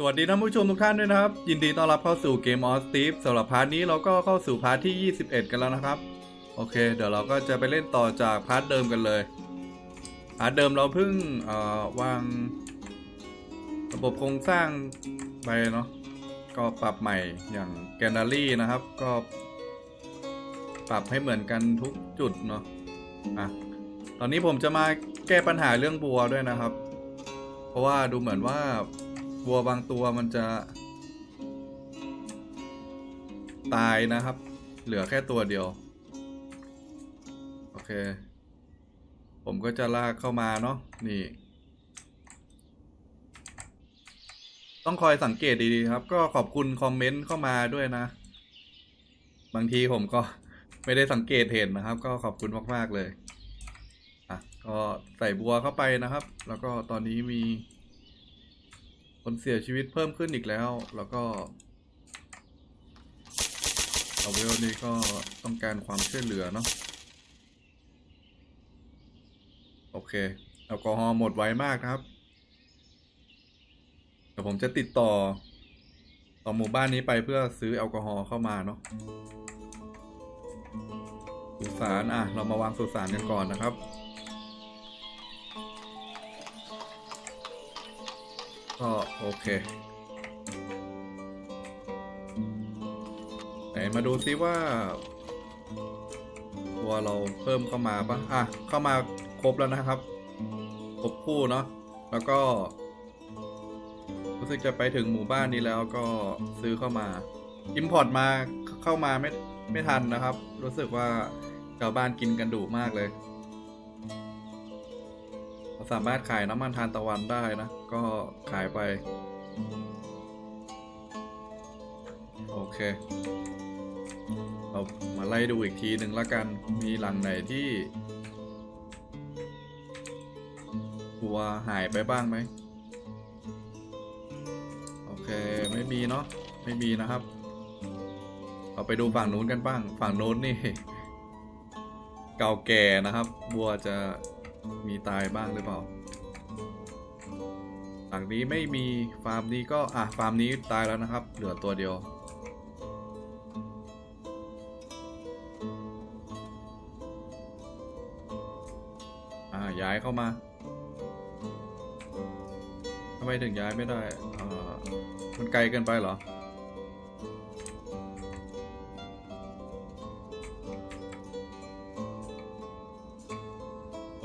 สวัสดีท่านผู้ชมทุกท่านด้วยนะครับ ยินดีต้อนรับเข้าสู่เกมออสตีฟสำหรับพาร์ทนี้เราก็เข้าสู่พาร์ทที่ 21 กันแล้วนะครับ โอเค เดี๋ยวเราก็จะไปเล่นต่อจากพาร์ทเดิมกันเลยพาร์ทเดิมเราเพิ่งเอ่อวาง ระบบโครงสร้างไปเนาะก็ปรับใหม่อย่างแกนดารี่นะครับ ก็ ปรับให้เหมือนกันทุกจุดเนาะอะตอนนี้ผมจะมาแก้ปัญหาเรื่องบัวด้วยนะครับ เพราะว่าดูเหมือนว่า วัวบางตัวมันจะ ตายนะครับ เหลือแค่ตัวเดียว โอเค ผมก็จะลากเข้ามาเนาะนี่ ต้องคอยสังเกตดีๆครับ ก็ขอบคุณคอมเมนต์เข้ามาด้วยนะ บางทีผมก็ไม่ได้สังเกตเห็นนะครับ ก็ขอบคุณมาก ๆ เลย อะ ก็ใส่บัวเข้าไปนะครับ แล้วก็ตอนนี้มี คนเสียชีวิตเพิ่มขึ้นอีกแล้ว แล้วก็เอาเวลนี้ก็ต้องการความช่วยเหลือเนาะโอเคแอลกอฮอล์หมดไวมากนะครับเดี๋ยวผมจะติดต่อ ต่อหมู่บ้านนี้ไปเพื่อซื้อแอลกอฮอล์เข้ามาเนาะสุสานอะ เรามาวางสุสานกันก่อนนะครับ ก็โอเคไหนมาดูซิว่า ตัวเราเพิ่มเข้ามาปะอะ เข้ามาครบแล้วนะครับ ครบคู่เนาะแล้วก็ รู้สึกจะไปถึงหมู่บ้านนี้แล้วก็ซื้อเข้ามาอิมพอร์ตมาเข้ามาไม่ไม่ทันนะครับ รู้สึกว่าชาวบ้านกินกันดุมากเลย สามารถขายน้ำมันทานตะวันได้นะ ก็ขายไป โอเค เรามาไล่ดูอีกทีหนึ่งละกัน มีหลังไหนที่ตัวหายไปบ้างไหม โอเค ไม่มีเนาะ ไม่มีนะครับ เราไปดูฝั่งนู้นกันบ้าง ฝั่งโน้นนี่ เก่าแก่นะครับ บัวจะ มีตายบ้างหรือเปล่าฝั่งนี้ไม่มีฟาร์มนี้ก็ อะ ฟาร์มนี้ตายแล้วนะครับ เหลือตัวเดียว อ่า ย้ายเข้ามาทำไมถึงย้ายไม่ได้ อ่า มันไกลเกินไปเหรอ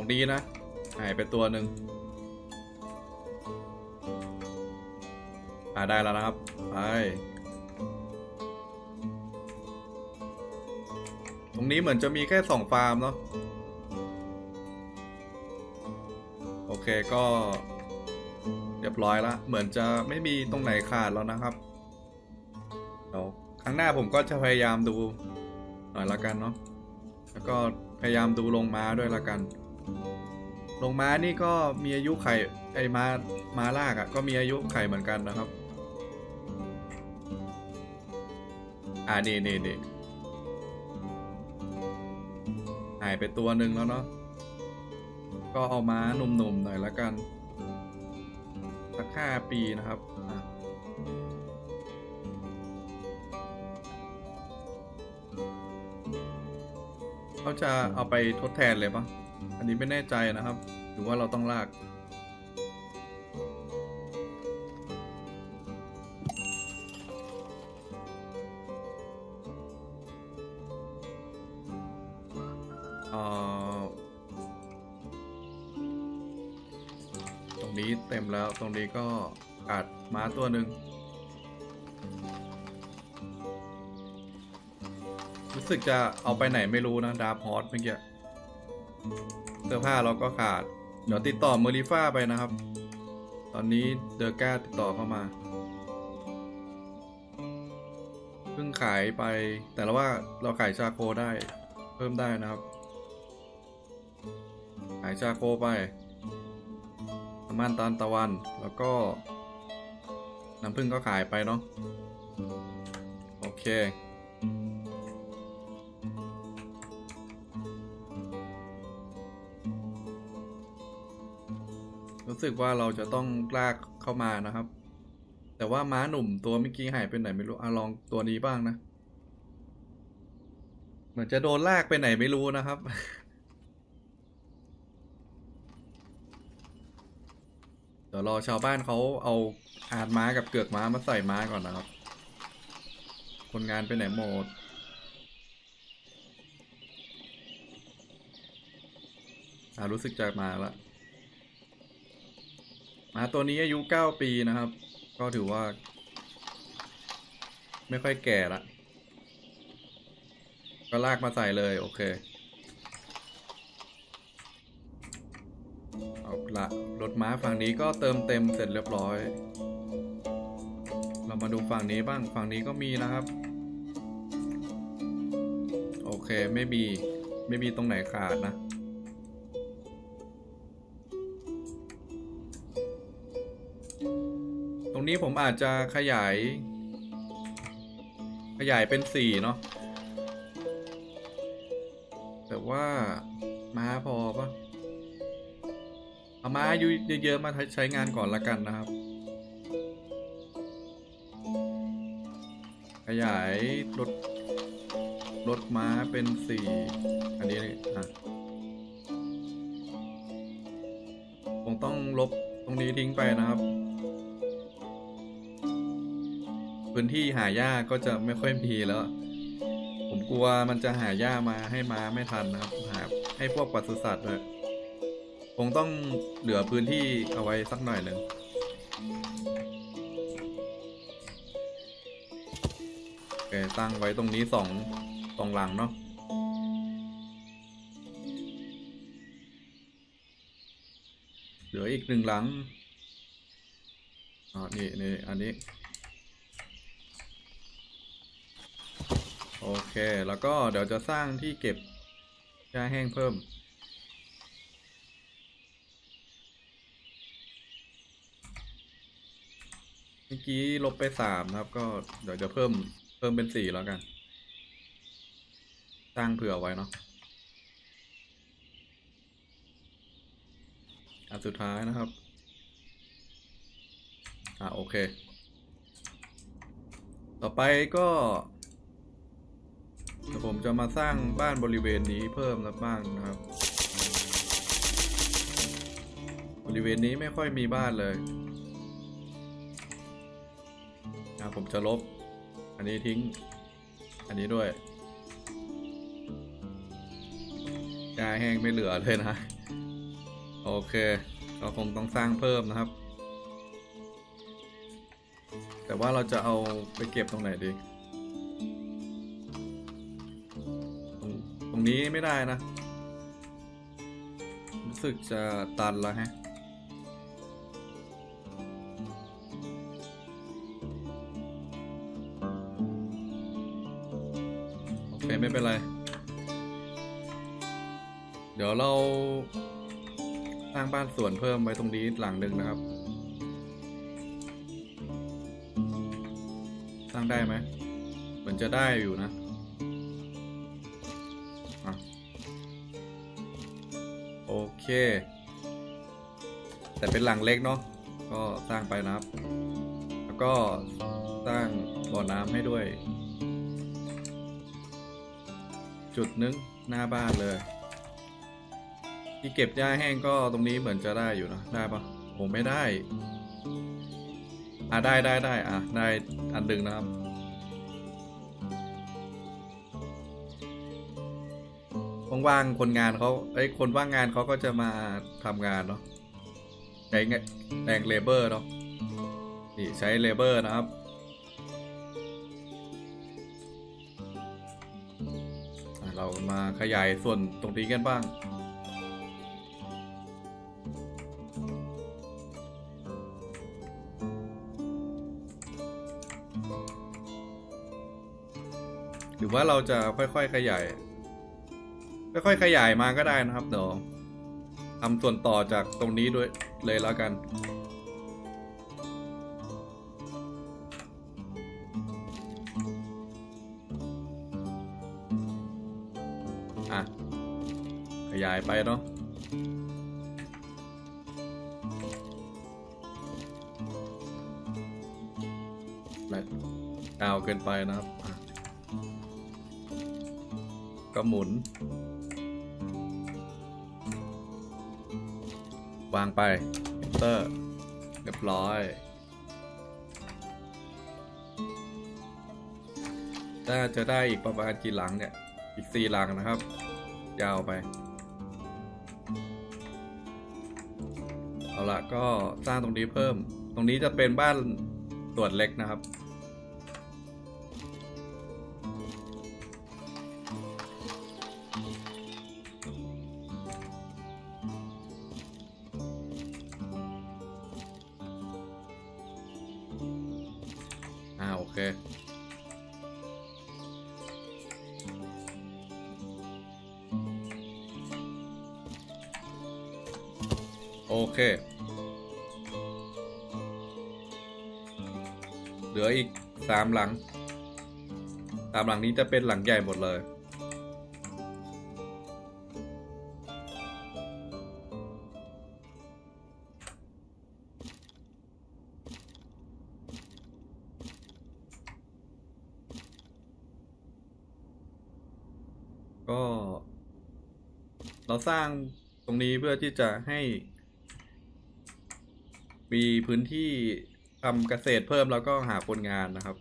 ตรงนี้นะ หายไปตัวหนึ่งอ่าได้แล้วนะครับ ไป ตรงนี้เหมือนจะมีแค่สองฟาร์มเนาะ โอเคก็ เรียบร้อยละเหมือนจะไม่มีตรงไหนขาดแล้วนะครับเดี๋ยวครั้งหน้าผมก็จะพยายามดูหน่อยละกันเนาะ แล้วก็พยายามดูลงมาด้วยละกัน ลงม้านี่ก็มีอายุไข่ไอ้ม้าม้าลากอะ่ะก็มีอายุไข่เหมือนกันนะครับ อ่านี่นี่นี่หายไปตัวหนึ่งแล้วเนาะก็เอาม้าหนุ่มๆหน่อยละกันสักห้าปีนะครับเขาจะเอาไปทดแทนเลยปะ อันนี้ไม่แน่ใจนะครับ หรือว่าเราต้องลากอ่อตรงนี้เต็มแล้วตรงนี้ก็ขาดม้าตัวหนึ่งรู้สึกจะเอาไปไหนไม่รู้นะ ดาร์พอสเมื่อกี้ เสื้อผ้าเราก็ขาด เดี๋ยวติดต่อเมอริฟ้าไปนะครับ ตอนนี้เดอร์ก้าติดต่อเข้ามา เพิ่งขายไป แต่ละว่าเราขายชาโคได้ เพิ่มได้นะครับ ขายชาโคไปน้ำมันตาลตะวัน แล้วก็ น้ำผึ้งก็ขายไปเนาะ โอเค รู้สึกว่าเราจะต้องลากเข้ามานะครับ แต่ว่าม้าหนุ่มตัวเมื่อกี้หายไปไหนไม่รู้อะลองตัวนี้บ้างนะ เหมือนจะโดนลากไปไหนไม่รู้นะครับเดี๋ยวรอชาวบ้านเขาเอาอาดม้ากับเกือกม้ามาใส่ม้าก่อนนะครับ คนงานไปไหนหมดอ่ารู้สึกจะมาละ หมาตัวนี้อายุเก้าปีนะครับ ก็ถือว่า ไม่ค่อยแก่ละ ก็ลากมาใส่เลย โอเค เอาละรถม้าฝั่งนี้ก็เติมเต็มเสร็จเรียบร้อย เรามาดูฝั่งนี้บ้าง ฝั่งนี้ก็มีนะครับ โอเค ไม่มี ไม่มีตรงไหนขาดนะ นี้ผมอาจจะขยาย ขยายเป็นสี่เนาะแต่ว่าม้าพอปะเอาม้าอายุเยอะๆมาใช้งานก่อนละกันนะครับ ขยายรถรถม้าเป็นสี่อันนี้นี่อะคงต้องลบตรงนี้ทิ้งไปนะครับ พื้นที่หาหญ้าก็จะไม่ค่อยมีแล้ว ผมกลัวมันจะหาหญ้ามาให้ม้าไม่ทันนะครับหาให้พวกปศุสัตว์ด้วยคงต้องเหลือพื้นที่เอาไว้สักหน่อยหนึ่งโอเคตั้งไว้ตรงนี้สองสองหลังเนาะเหลืออีกหนึ่งหลังอ๋อนี่นี่อันนี้ โอเค แล้วก็เดี๋ยวจะสร้างที่เก็บหญ้าแห้งเพิ่ม เมื่อกี้ลบไปสามนะครับ ก็เดี๋ยวจะเพิ่มเพิ่มเป็นสี่แล้วกัน สร้างเผื่อไว้เนาะอันสุดท้ายนะครับ อ่าโอเค ต่อไปก็ เดี๋ยวผมจะมาสร้างบ้านบริเวณนี้เพิ่มนะบ้างนะครับ บริเวณนี้ไม่ค่อยมีบ้านเลยอะผมจะลบ อันนี้ทิ้ง อันนี้ด้วยยาแห้งไม่เหลือเลยนะ โอเคเราคงต้องสร้างเพิ่มนะครับ แต่ว่าเราจะเอาไปเก็บตรงไหนดี นี้ไม่ได้นะ รู้สึกจะตันแล้วฮะโอเคไม่เป็นไร เดี๋ยวเราสร้างบ้านสวนเพิ่มไว้ตรงนี้หลังหนึ่งนะครับ สร้างได้ไหมเหมือนจะได้อยู่นะ เค แต่เป็นหลังเล็กเนาะก็สร้างไปนะครับ แล้วก็สร้างบ่อน้ำให้ด้วย จุดนึงหน้าบ้านเลย ที่เก็บหญ้าแห้งก็ตรงนี้เหมือนจะได้อยู่นะได้ปะผมไม่ได้ อะได้ได้ได้อะได้อันหนึ่งนะครับ ว่างๆคนงานเขาเอ้คนว่างงานเขาก็จะมาทำงานเนาะใช้เงแรงเลเบอร์เนาะนี่ใช้เลเบอร์นะครับเรามาขยายส่วนตรงนี้กันบ้าง หรือว่าเราจะค่อยๆขยาย ค่อยๆขยายมาก็ได้นะครับ เดี๋ยวทำส่วนต่อจากตรงนี้ด้วยเลยแล้วกัน อะ ขยายไปเนาะยาวเกินไปนะครับอะก็หมุน วางไป enter เรียบร้อย น่าจะได้อีกประมาณกี่หลังเนี่ย อีกสี่หลังนะครับ ยาวไป เอาละก็สร้างตรงนี้เพิ่ม ตรงนี้จะเป็นบ้านส่วนเล็กนะครับ เค โอเค เหลืออีกสามหลังสามหลังนี้จะเป็นหลังใหญ่หมดเลย สร้างตรงนี้เพื่อที่จะให้ มีพื้นที่ทำเกษตรเพิ่มแล้วก็หาคนงานนะครับ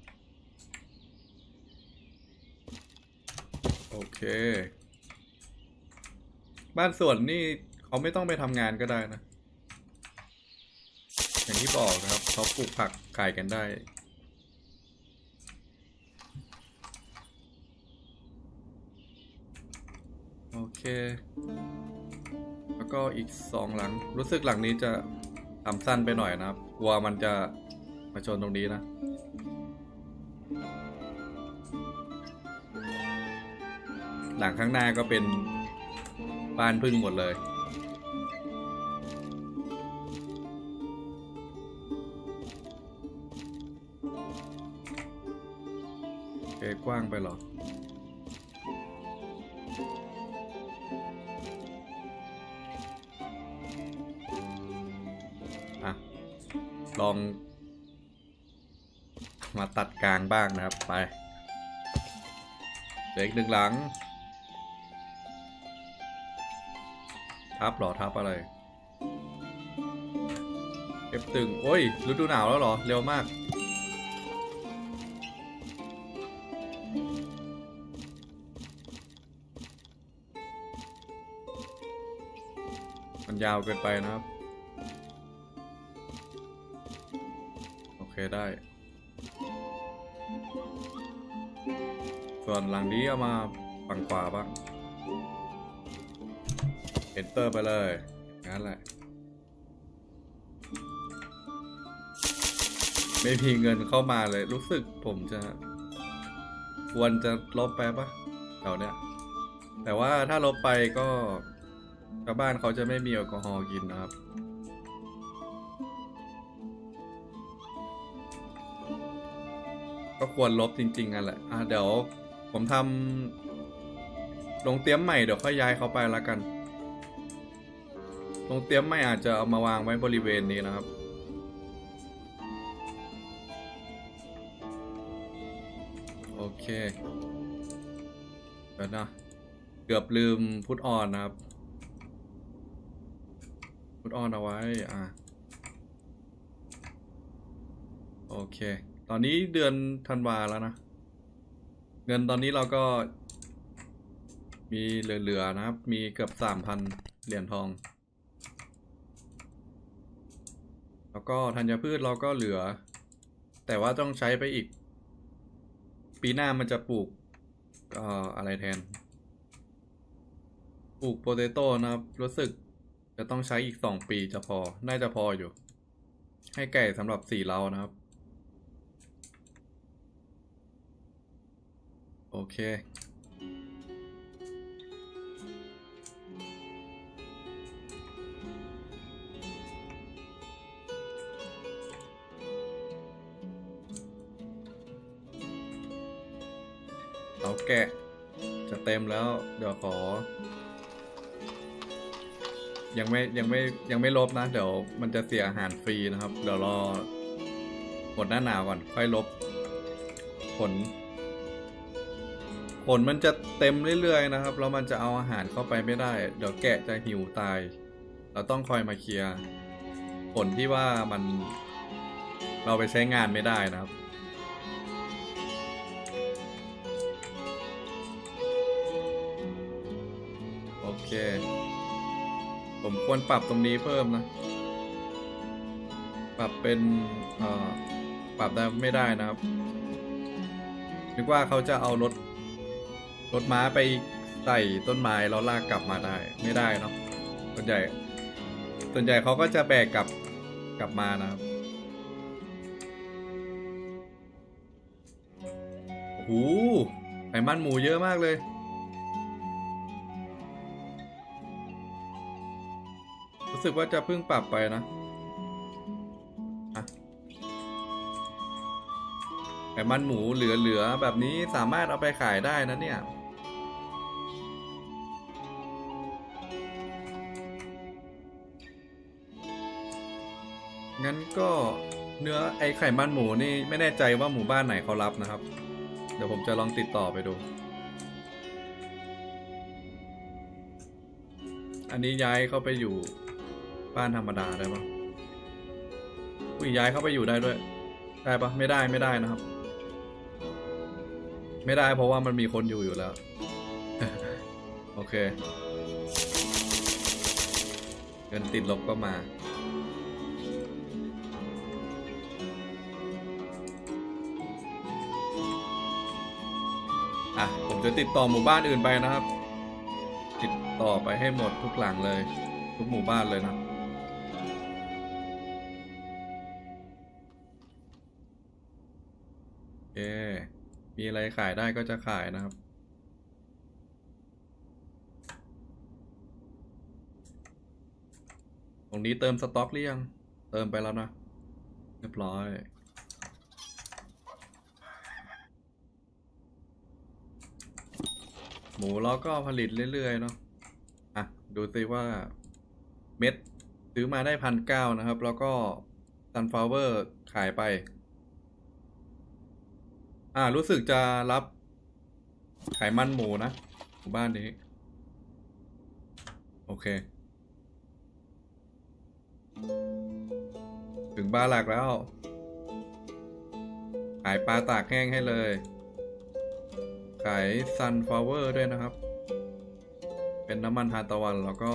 โอเค บ้านสวนนี่เขาไม่ต้องไปทำงานก็ได้นะ อย่างที่บอกนะครับเขาปลูกผักขายกันได้ โอเค แล้วก็อีกสองหลัง รู้สึกหลังนี้จะทำสั้นไปหน่อยนะครับ กลัวมันจะมาชนตรงนี้นะ หลังข้างหน้าก็เป็นบ้านพึ่งหมดเลยโอเคกว้างไปหรอ ลอง มาตัดกลางบ้างนะครับ ไปเหลืออีกหนึ่งหลัง ทับหรอ ทับอะไรเก็บตึง โอ้ยฤดูหนาวแล้วหรอ เร็วมากมันยาวเกินไปนะครับ เคได้ ส่วนหลังนี้เอามาฝั่งขวาบ้าง enter ไปเลย งั้นแหละ ไม่มีเงินเข้ามาเลย รู้สึกผมจะ ควรจะลบไปปะแถวเนี้ย แต่ว่าถ้าลบไปก็ชาวบ้านเขาจะไม่มีแอลกอฮอล์กินนะครับ ก็ควรลบจริงๆกันแหละอะเดี๋ยวผมทำลงเตรียมใหม่เดี๋ยวค่อยย้ายเขาไปละกันลงเตรียมใหม่อาจจะเอามาวางไว้บริเวณนี้นะครับโอเคเดี๋ยวนะเกือบลืมพุทออนนะครับพุทออนเอาไว้อะโอเค ตอนนี้เดือนธันวาแล้วนะ เงินตอนนี้เราก็ มีเหลือๆนะครับ มีเกือบสามพันเหรียญทอง แล้วก็ธัญพืชเราก็เหลือ แต่ว่าต้องใช้ไปอีก ปีหน้ามันจะปลูกเอ่ออะไรแทน ปลูกโปเตโต้นะครับ รู้สึกจะต้องใช้อีกสองปีจะพอ น่าจะพออยู่ ให้ไก่สำหรับสี่เล้านะครับ โอเค เอาแกะ จะเต็มแล้ว เดี๋ยวขอ ยังไม่ยังไม่ยังไม่ลบนะ เดี๋ยวมันจะเสียอาหารฟรีนะครับ เดี๋ยวรอหมดหน้าหนาวก่อน ค่อยลบขน ขนมันจะเต็มเรื่อยๆนะครับแล้วมันจะเอาอาหารเข้าไปไม่ได้ เดี๋ยวแกะจะหิวตาย เราต้องคอยมาเคลียร์ขนที่ว่ามันเราไปใช้งานไม่ได้นะครับโอเค ผมควรปรับตรงนี้เพิ่มนะ ปรับเป็นเอ่อปรับได้ไม่ได้นะครับนึกว่าเขาจะเอารถ รถม้าไปใส่ต้นไม้แล้วลากกลับมาได้ไม่ได้เนาะส่วนใหญ่ ส่วนใหญ่เขาก็จะแบกกลับกลับมานะครับโอ้โหไขมันหมูเยอะมากเลยรู้สึกว่าจะเพิ่งปรับไปนะอะไขมันหมูเหลือๆแบบนี้สามารถเอาไปขายได้นะเนี่ย งั้นก็เนื้อไอไข่มันหมูนี่ไม่แน่ใจว่าหมู่บ้านไหนเขารับนะครับ เดี๋ยวผมจะลองติดต่อไปดู อันนี้ย้ายเข้าไปอยู่บ้านธรรมดาได้ปะอุ้ยย้ายเข้าไปอยู่ได้ด้วย ได้ปะไม่ได้ไม่ได้นะครับ ไม่ได้เพราะว่ามันมีคนอยู่อยู่แล้ว โอเคเงินติดลบก็มา จะติดต่อหมู่บ้านอื่นไปนะครับ ติดต่อไปให้หมดทุกหลังเลย ทุกหมู่บ้านเลยนะโอมีอะไรขายได้ก็จะขายนะครับ ตรงนี้เติมสต็อกหรือยัง เติมไปแล้วนะ เรียบร้อย มูเราก็ผลิตเรื่อย ๆ เนาะอะ ดูซิว่าเม็ดซื้อมาได้พันเก้านะครับ แล้วก็ซันฟลาวเวอร์ขายไป อ่า รู้สึกจะรับไขมันหมูนะหมู่บ้านนี้ โอเค ถึงบ้านหลักแล้ว ขายปลาตากแห้งให้เลย ขายซันฟลาวเวอร์ด้วยนะครับ เป็นน้ำมันทานตะวันแล้วก็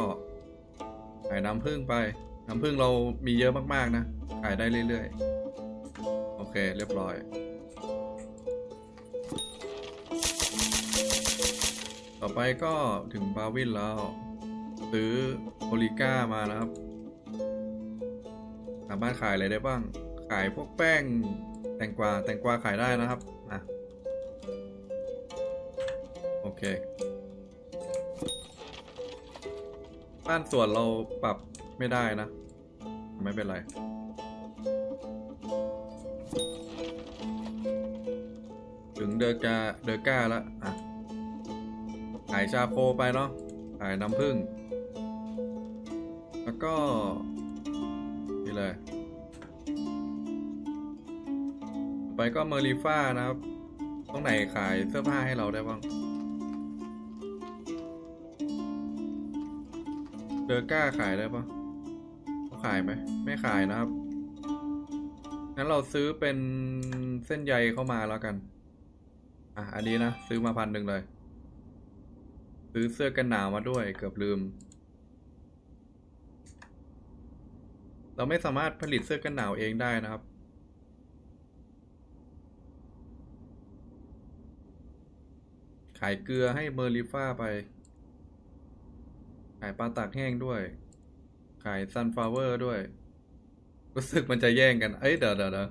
ขายน้ำผึ้งไป น้ำผึ้งเรามีเยอะมากๆนะ ขายได้เรื่อยๆ โอเคเรียบร้อย ต่อไปก็ถึงบาวินแล้ว ซื้อโอลิก้ามานะครับ สามารถขายอะไรได้บ้าง ขายพวกแป้งแตงกวาแตงกวาขายได้นะครับ เค บ้านสวนเราปรับไม่ได้นะ ไม่เป็นไรถึงเดอกาเดอก้าแล้วอะขายชาโคไปเนาะขายน้ำผึ้งแล้วก็นี่เลย ไปก็เมอริฟ้านะครับ ตรงไหนขายเสื้อผ้าให้เราได้บ้าง เดอก้าขายได้ปะเขาขายไหม ไม่ขายนะครับ งั้นเราซื้อเป็นเส้นใยเข้ามาแล้วกัน อะ อันนี้นะ ซื้อมาพันหนึ่งเลย ซื้อเสื้อกันหนาวมาด้วย เกือบลืม เราไม่สามารถผลิตเสื้อกันหนาวเองได้นะครับขายเกลือให้เมอริฟ้าไป ขายปลาตากแห้งด้วย ขายซันฟลาวเวอร์ด้วย รู้สึกมันจะแย่งกัน เอ้ยเดี๋ยวเดี๋ยวเดี๋ยว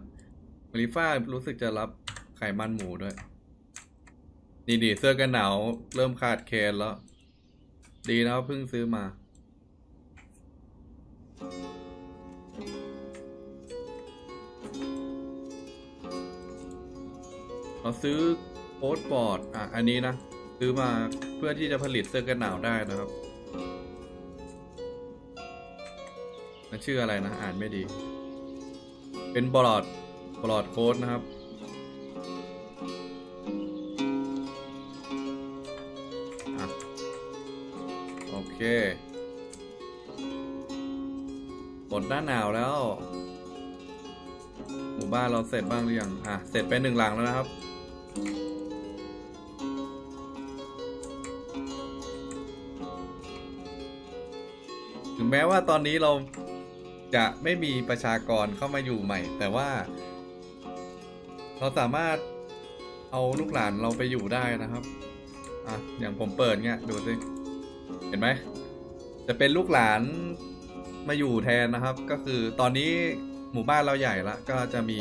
เมอริฟ้ารู้สึกจะรับไขมันหมูด้วย นี่ดีเสื้อกันหนาว เริ่มขาดแคลนแล้ว ดีนะเพิ่งซื้อมา เราซื้อโค้ดบอร์ด อะ อันนี้นะ ซื้อมาเพื่อที่จะผลิตเสื้อกันหนาวได้นะครับันชื่ออะไรนะ อ่านไม่ดี เป็นบลอดบลอดโค้ดนะครับ โอเคหมดหน้าหนาวแล้ว หมู่บ้านเราเสร็จบ้างหรือยัง อะ เสร็จไปหนึ่งหลังแล้วนะครับถึงแม้ว่าตอนนี้เรา จะไม่มีประชากรเข้ามาอยู่ใหม่ แต่ว่า เราสามารถเอาลูกหลานเราไปอยู่ได้นะครับอะอย่างผมเปิดเงี้ยดูสิเห็นไหมจะเป็นลูกหลานมาอยู่แทนนะครับ ก็คือตอนนี้หมู่บ้านเราใหญ่ละก็จะมี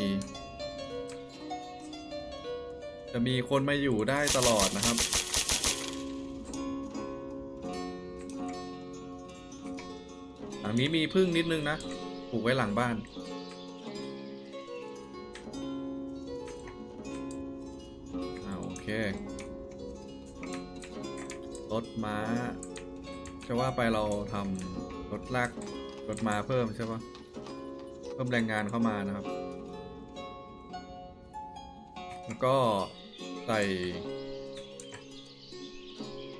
จะมีคนมาอยู่ได้ตลอดนะครับ งนี้มีพึ่งนิดนึงนะปลูกไว้หลังบ้าน อ่าโอเค รถม้า จะว่าไปเราทำรถลากรถม้าเพิ่มใช่ปะเพิ่มแรงงานเข้ามานะครับ แล้วก็ใส่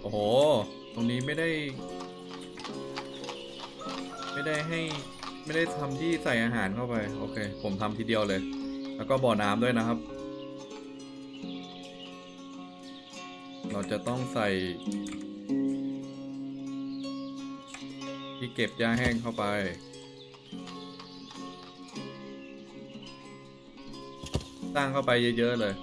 โอ้โห ตรงนี้ไม่ได้ ไม่ได้ให้ไม่ได้ทำที่ใส่อาหารเข้าไป โอเค ผมทำทีเดียวเลย แล้วก็บ่อน้ำด้วยนะครับ เราจะต้องใส่ ที่เก็บหญ้าแห้งเข้าไปสร้างเข้าไปเยอะ ๆ เลย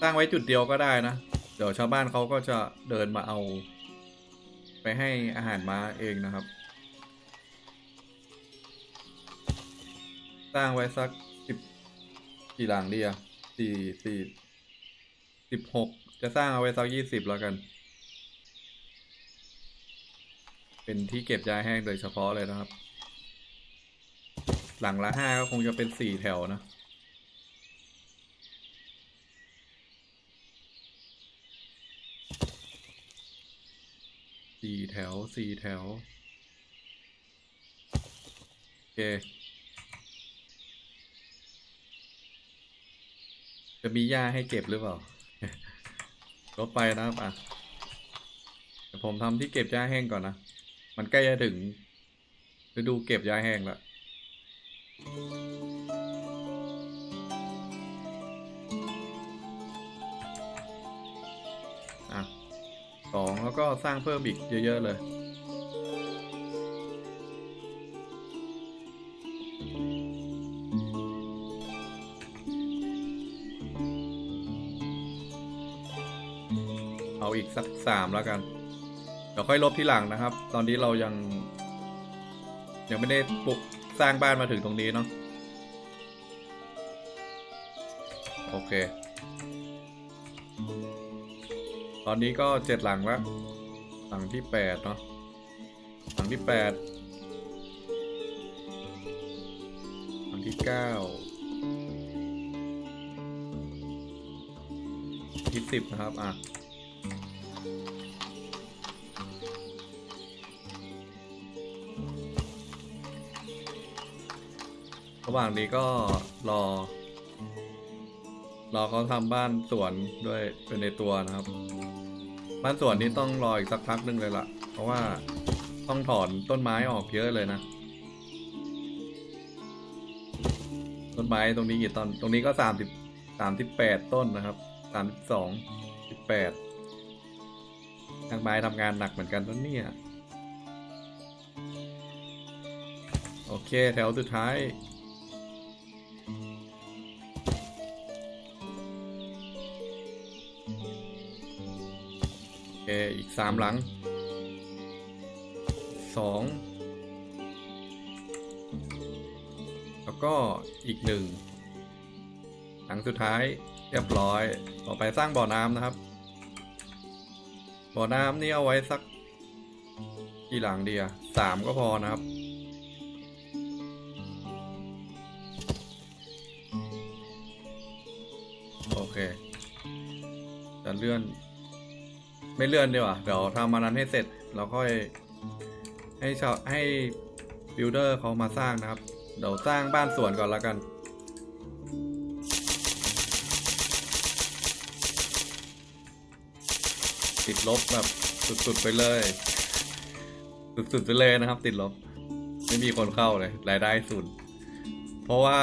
สร้างไว้จุดเดียวก็ได้นะ เดี๋ยวชาวบ้านเขาก็จะเดินมาเอา ไปให้อาหารม้าเองนะครับ สร้างไว้สักสิบกี่หลังดีอะสี่สี่สิบหกจะสร้างเอาไว้สักยี่สิบแล้วกัน เป็นที่เก็บยาแห้งโดยเฉพาะเลยนะครับ หลังละห้าก็คงจะเป็นสี่แถวนะ สี่แถวสี่แถว โอเค จะมีหญ้าให้เก็บหรือเปล่าลบไปนะครับอะผมทำที่เก็บหญ้าแห้งก่อนนะ มันใกล้จะถึงฤดูเก็บหญ้าแห้งแล้ว แล้วก็สร้างเพิ่มอีกเยอะ ๆ เลยเอาอีกสักสามแล้วกัน เดี๋ยวค่อยลบที่หลังนะครับ ตอนนี้เรายัง ยังไม่ได้ปลุกสร้างบ้านมาถึงตรงนี้เนาะ โอเค ตอนนี้ก็เจ็ดหลังแล้ว หลังที่แปดเนาะ หลังที่แปด หลังที่เก้าที่สิบนะครับ อะ ระหว่างนี้ก็รอ เรอเขาทำบ้านสวนด้วยเป็นในตัวนะครับ บ้านสวนนี้ต้องรออีกสักพักหนึงเลยล่ะ เพราะว่าต้องถอนต้นไม้ออกเยอะเลยนะ ต้นไม้ตรงนี้กี่ต้น ตรงนี้ก็สามสิบสามสิบแปดต้นนะครับสามสิบสองสิบแปดทางไม้ทำงานหนักเหมือนกันนะเนี่ยโอเค แถวสุดท้าย สามหลังสองแล้วก็อีกหนึ่งหลังสุดท้ายเรียบร้อย ต่อไปสร้างบ่อน้ำนะครับ บ่อน้ำนี่เอาไว้สักกี่หลังดีอะสามก็พอนะครับ โอเค จะเลื่อน ไม่เลื่อนดีกว่าเดี๋ยวทำมานั้นให้เสร็จแล้วค่อย ให้ชาวให้บิลเดอร์เขามาสร้างนะครับ เดี๋ยวสร้างบ้านสวนก่อนแล้วกันติดลบแบบสุดๆไปเลย สุดๆไปเลยนะครับ ติดลบ ไม่มีคนเข้าเลยรายได้ศูนย์เพราะว่า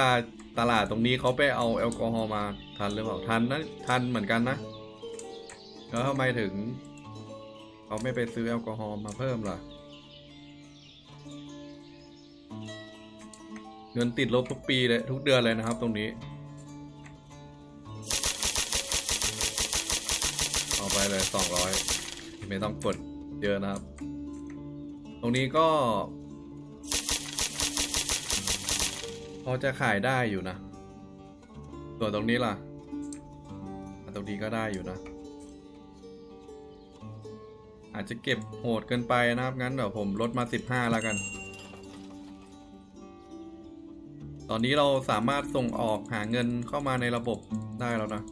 ตลาดตรงนี้เขาไปเอาแอลกอฮอล์มาทันหรือเปล่าทันนะทันเหมือนกันนะแล้วทำไมถึง เขาไม่ไปซื้อแอลกอฮอล์มาเพิ่มล่ะ เงินติดลบทุกปีเลยทุกเดือนเลยนะครับตรงนี้ เอาไปเลยสองร้อยไม่ต้องกดเยอะนะครับ ตรงนี้ก็ พอจะขายได้อยู่นะ ส่วนตรงนี้ล่ะอะตรงนี้ก็ได้อยู่นะ อาจจะเก็บโหดเกินไปนะครับ งั้นเดี๋ยวผมลดมา 15 แล้วกัน ตอนนี้เราสามารถส่งออกหาเงินเข้ามาในระบบได้แล้วนะ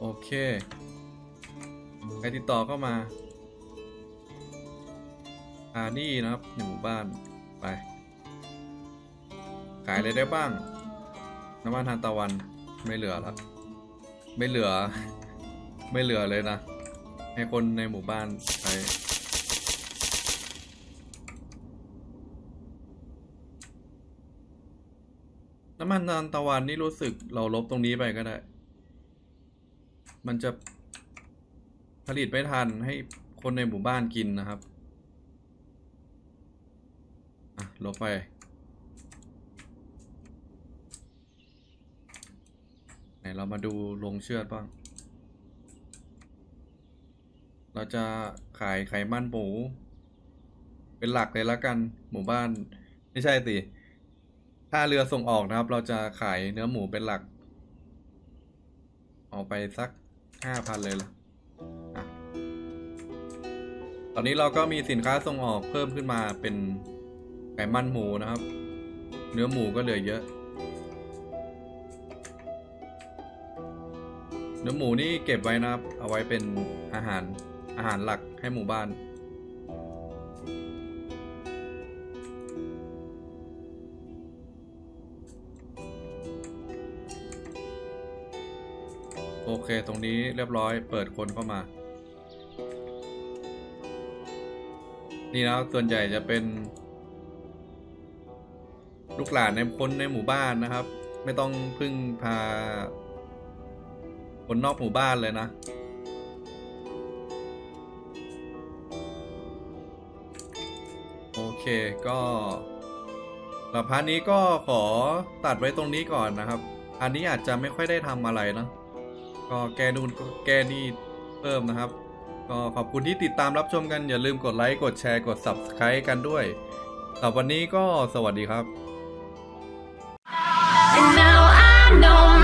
โอเคใครติดต่อเข้ามาอานี่นะครับหนึ่งหมู่บ้านไป ขายอะไรได้บ้าง น้ำมันทานตะวันไม่เหลือแล้วไม่เหลือ ไม่เหลือเลยนะ ให้คนในหมู่บ้านใช้น้ำมันทานตะวันนี่รู้สึกเราลบตรงนี้ไปก็ได้ มันจะผลิตไม่ทันให้คนในหมู่บ้านกินนะครับ อะ ลบไป ไหนเรามาดูลงเชือดบ้าง เราจะขายไขมันหมู เป็นหลักเลยละกัน หมู่บ้าน ไม่ใช่สิถ้าเรือส่งออกนะครับ เราจะขายเนื้อหมูเป็นหลัก เอาไปสักห้าพันเลยละ่ะตอนนี้เราก็มีสินค้าส่งออกเพิ่มขึ้นมาเป็นไขมันหมูนะครับ เนื้อหมูก็เหลือเยอะ เนื้อหมูนี่เก็บไว้นะครับ เอาไว้เป็นอาหารอาหารหลักให้หมู่บ้าน โอเค ตรงนี้เรียบร้อย เปิดคนเข้ามา นี่นะส่วนใหญ่จะเป็น ลูกหลานในคนในหมู่บ้านนะครับ ไม่ต้องพึ่งพา คนนอกหมู่บ้านเลยนะ โอเคก็สำหรับพันนี้ก็ขอตัดไว้ตรงนี้ก่อนนะครับ อันนี้อาจจะไม่ค่อยได้ทำอะไรนะก็แกนู่นแกนี่เพิ่มนะครับ ก็ขอบคุณที่ติดตามรับชมกันอย่าลืมกดไลค์กดแชร์กด Subscribe กันด้วยสำหรับวันนี้ก็สวัสดีครับ And now I know